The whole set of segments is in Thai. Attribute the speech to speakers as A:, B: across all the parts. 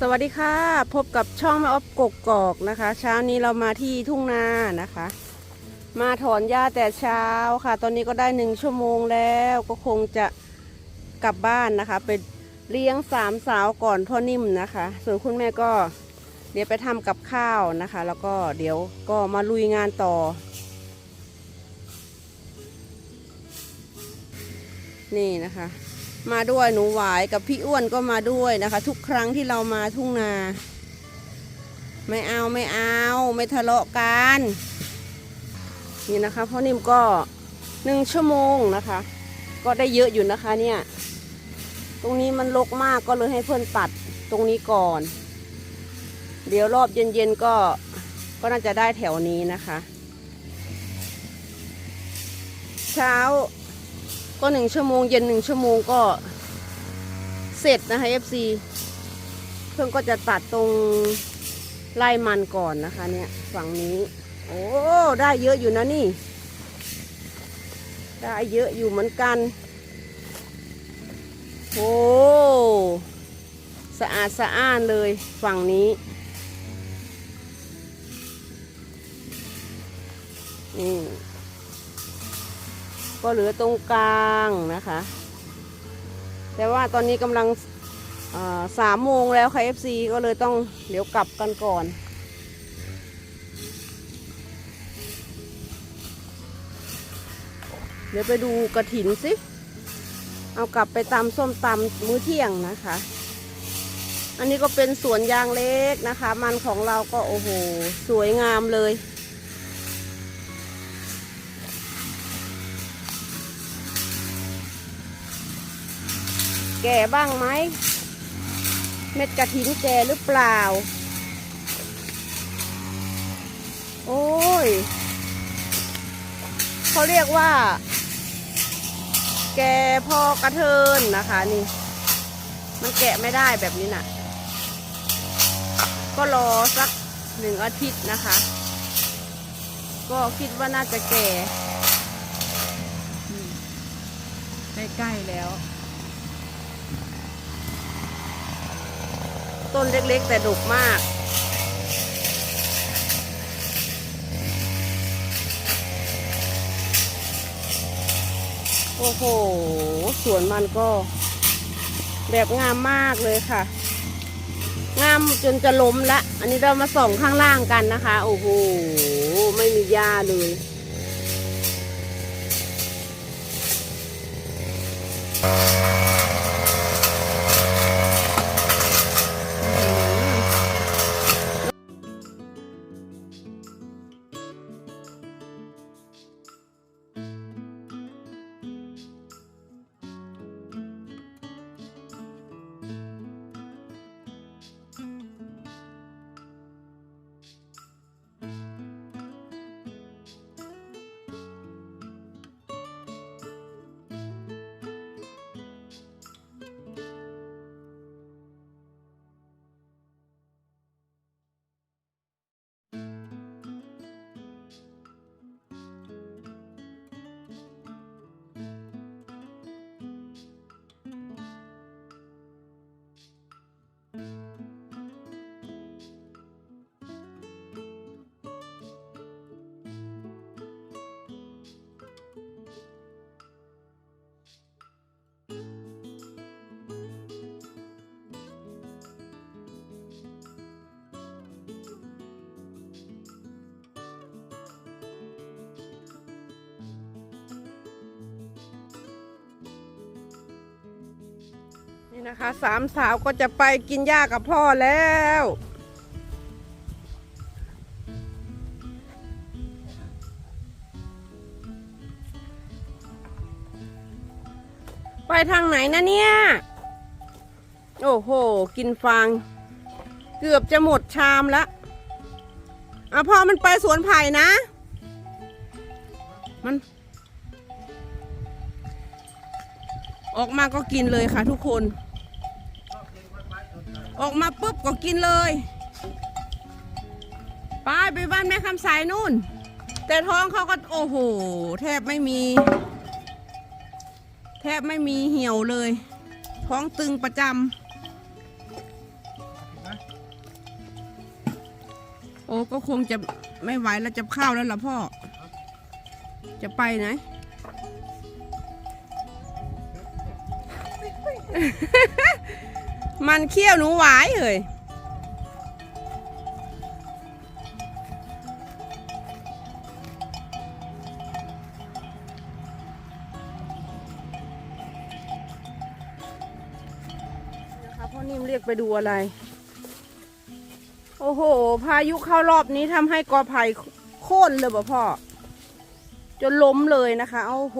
A: สวัสดีค่ะ พบกับช่องแม่ออฟกกกอกนะคะ เช้านี้เรามาที่ทุ่งนานะคะ มาถอนหญ้าแต่เช้าค่ะ ตอนนี้ก็ได้หนึ่งชั่วโมงแล้วก็คงจะกลับบ้านนะคะไปเลี้ยงสามสาวก่อนพ่อนิ่มนะคะ ส่วนคุณแม่ก็เดี๋ยวไปทำกับข้าวนะคะ แล้วก็เดี๋ยวก็มาลุยงานต่อ นี่นะคะ มาด้วยหนูหวายกับพี่อ้วนก็มาด้วยนะคะ ทุกครั้งที่เรามาทุ่งนา ไม่เอาไม่เอา ไม่ทะเลาะกันนี่นะคะพ่อนิ่มก็หนึ่งชั่วโมงนะคะ ก็ได้เยอะอยู่นะคะเนี่ยตรงนี้มันรกมากก็เลยให้เพื่อนตัดตรงนี้ก่อน เดี๋ยวรอบเย็นๆก็ก็น่าจะได้แถวนี้นะคะ เช้า ก็หนึ่งชั่วโมงเย็นหนึ่งชั่วโมงก็เสร็จนะคะ FC เพื่อนก็จะตัดตรงไล่มันก่อนนะคะ เนี่ยฝั่งนี้ โอ้ได้เยอะอยู่นะนี่ ได้เยอะอยู่เหมือนกัน โอ้สะอาดสะอ้านเลยฝั่งนี้นี่ ก็เหลือตรงกลางนะคะ แต่ว่าตอนนี้กำลังสามโมงแล้วค่ะ FC ก็เลยต้องเดี๋ยวกลับกันก่อน เดี๋ยวไปดูกระถินสิ เอากลับไปตำส้มตำมื้อเที่ยงนะคะ อันนี้ก็เป็นสวนยางเล็กนะคะ มันของเราก็โอ้โห สวยงามเลย แก่บ้างไหม เม็ดกระถินแก่หรือเปล่า โอ้ย เขาเรียกว่า แก่พอกระเทินนะคะนี่ มันแกะไม่ได้แบบนี้น่ะ ก็รอสักหนึ่งอาทิตย์นะคะ ก็คิดว่าน่าจะแก่
B: ใกล้ๆแล้ว
A: ต้นเล็กๆ แต่ดกมาก โอ้โห สวนมันก็แบบงามมากเลยค่ะ งามจนจะล้มละ อันนี้เรามาส่องข้างล่างกันนะคะ โอ้โห ไม่มีหญ้าเลย นะคะสามสาวก็จะไปกินหญ้ากับพ่อแล้วไปทางไหนนะเนี่ย โอ้โห กินฟาง เกือบจะหมดชามละอะพ่อมันไปสวนไผ่นะ มัน ออกมาก็กินเลยค่ะทุกคน ออกมาปุ๊บก็กินเลยไปไปบ้านแม่คำสายนู่น แต่ท้องเขาก็โอ้โห แทบไม่มี แทบไม่มีเหี่ยวเลย ท้องตึงประจำโอ้ก็คงจะไม่ไหวแล้วจะเข้าแล้วล่ะพ่อ จะไปไหน มันเคี้ยวหนูหวายเลยนะคะพ่อนิ่มเรียกไปดูอะไร โอ้โห พายุเข้ารอบนี้ทำให้กอไผ่โค่นเลยบ่พ่อ จนล้มเลยนะคะ โอ้โห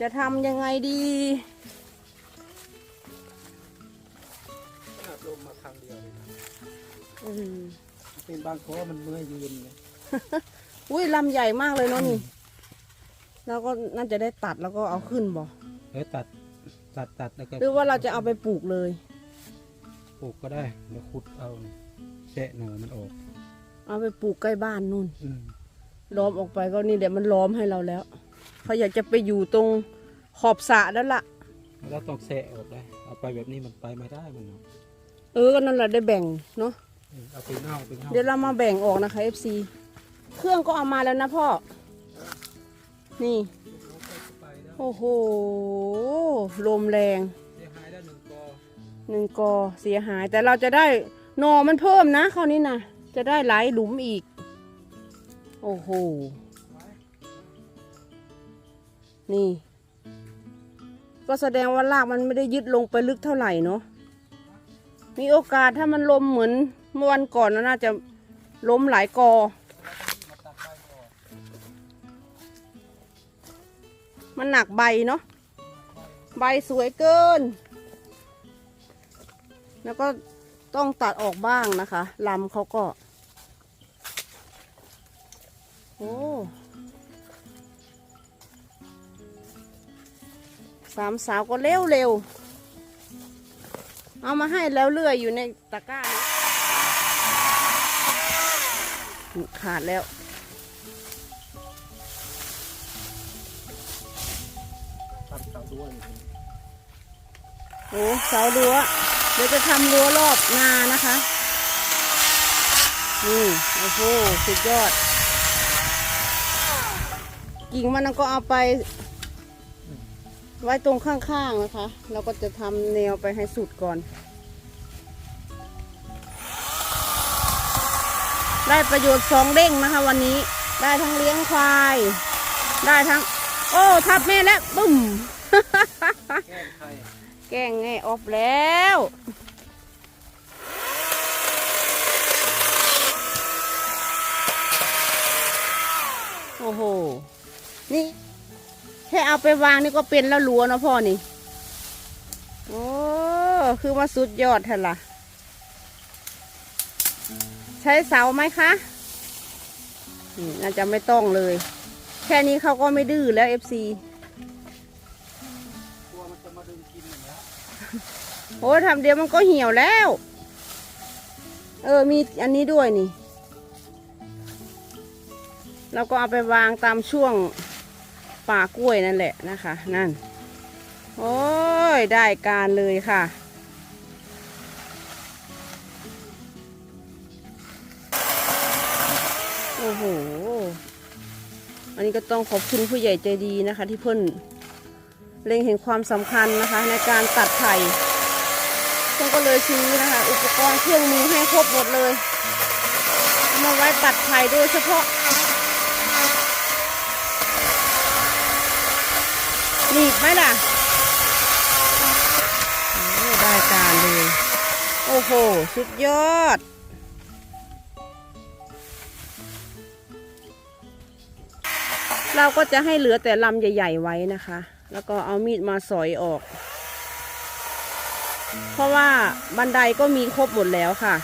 A: จะทำยังไงดี
C: มมาครั้งเดียวเลยนะ
A: อืม
C: เป็นบางคอมันเมื่อยยืนไง
A: อุ้ยลำใหญ่มากเลยเนาะนี่แล้วก็น่าจะได้ตัดแล้วก็เอาขึ้นบ่
C: เออตัดตัดตัดแล้วก็
A: หรือว่าเราจะเอาไปปลูกเลย
C: ปลูกก็ได้แล้วขุดเอาแฉะหน่อมันออก
A: เอาไปปลูกใกล้บ้านนู่น
C: อืม
A: ล้อมออกไปก็นี่เดี๋ยวมันล้อมให้เราแล้วเขาอยากจะไปอยู่ตรงขอบสระแล้วล่ะ
C: แล้วต้องแฉะออกได้เอาไปแบบนี้มันไปไม่ได้มันเนาะ
A: เออก็นั่นแหละได้แบ่งเนาะ
C: เออเอาไปเน่าไปเน่า
A: เดี๋ยวเรามาแบ่งออกนะคะ FC เครื่องก็เอามาแล้วนะพ่อ นี่
C: ไปแล้ว
A: โอ้โห ลมแรง
C: เสียหายแล้วหนึ่งกอ
A: หนึ่งกอเสียหาย แต่เราจะได้หนอมันเพิ่มนะคราวนี้นะจะได้หลายหลุมอีก โอ้โห นี่ ก็แสดงว่ารากมันไม่ได้ยึดลงไปลึกเท่าไหร่เนาะ มีโอกาสถ้ามันลมเหมือนเมื่อวันก่อนน่าจะล้มหลายกอ มันหนักใบเนาะ ใบสวยเกิน แล้วก็ต้องตัดออกบ้างนะคะลำเขาก็ โอ้สามสาวก็เร็วเร็ว เอามาให้แล้วเลื่อยอยู่ในตะกร้าขาดแล้ว
C: ตัดเสาด้ว
A: โอ้เสารั้ว เดี๋ยวจะทำรั้วรอบนานะคะ นี่โอ้โหสุดยอด กิ่งมันก็เอาไป ไว้ตรงข้างๆนะคะ เราก็จะทำแนวไปให้สุดก่อน ได้ประโยชน์สองเด้งนะคะ วันนี้ได้ทั้งเลี้ยงควาย ได้ทั้ง โอ้ทับแม่แล้วบึ้ม
C: แก้ไข
A: แกล้งไงออฟแล้ว เอาไปวางนี่ก็เป็นแล้วรัวเนาะพ่อนี่ โอ้ คือว่าสุดยอดแท้ล่ะ ใช้เสาไหมคะน่าจะไม่ต้องเลย แค่นี้เขาก็ไม่ดื้อแล้ว FC
C: กลัวมันจะมาดึงกินอย่างเงี้ย
A: โอ้ทำเดียวมันก็เหี่ยวแล้ว เออ มีอันนี้ด้วยนี่ เราก็เอาไปวางตามช่วง ป่ากล้วยนั่นแหละนะคะ นั่น โอ้ย ได้การเลยค่ะโอ้โห อันนี้ก็ต้องขอบคุณผู้ใหญ่ใจดีนะคะ ที่เพิ่นเล็งเห็นความสำคัญนะคะ ในการตัดไผ่เพื่นก็เลยซื้อนะคะ อุปกรณ์เครื่องมือให้ครบหมดเลยมาไว้ตัดไผ่โดยเฉพาะ หนีบไหมล่ะได้การเลย โอ้โห สุดยอด เราก็จะให้เหลือแต่ลำใหญ่ ๆ ไว้นะคะ แล้วก็เอามีดมาสอยออก เพราะว่าบันไดก็มีครบหมดแล้วค่ะ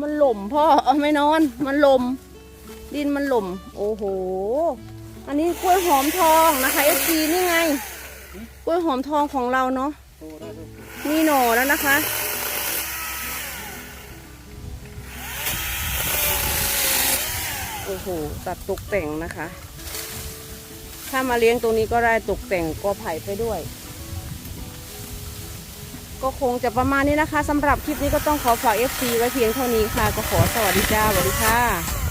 A: มันหล่มพ่อเอาไม่นอน มันหล่มดินมันหล่ม โอ้โห อันนี้กล้วยหอมทองนะคะเอซีนี่ไง กล้วยหอมทองของเราเนาะ
C: โตได้ด้วย
A: มีหน่อแล้วนะคะโอ้โหตัดตกแต่งนะคะ ถ้ามาเลี้ยงตรงนี้ก็ได้ตกแต่งกอไผ่ไปด้วย ก็คงจะประมาณนี้นะคะสำหรับคลิปนี้ก็ต้องขอฝาก FC ไว้เพียงเท่านี้ค่ะ ก็ขอสวัสดีจ้าสวัสดีค่ะ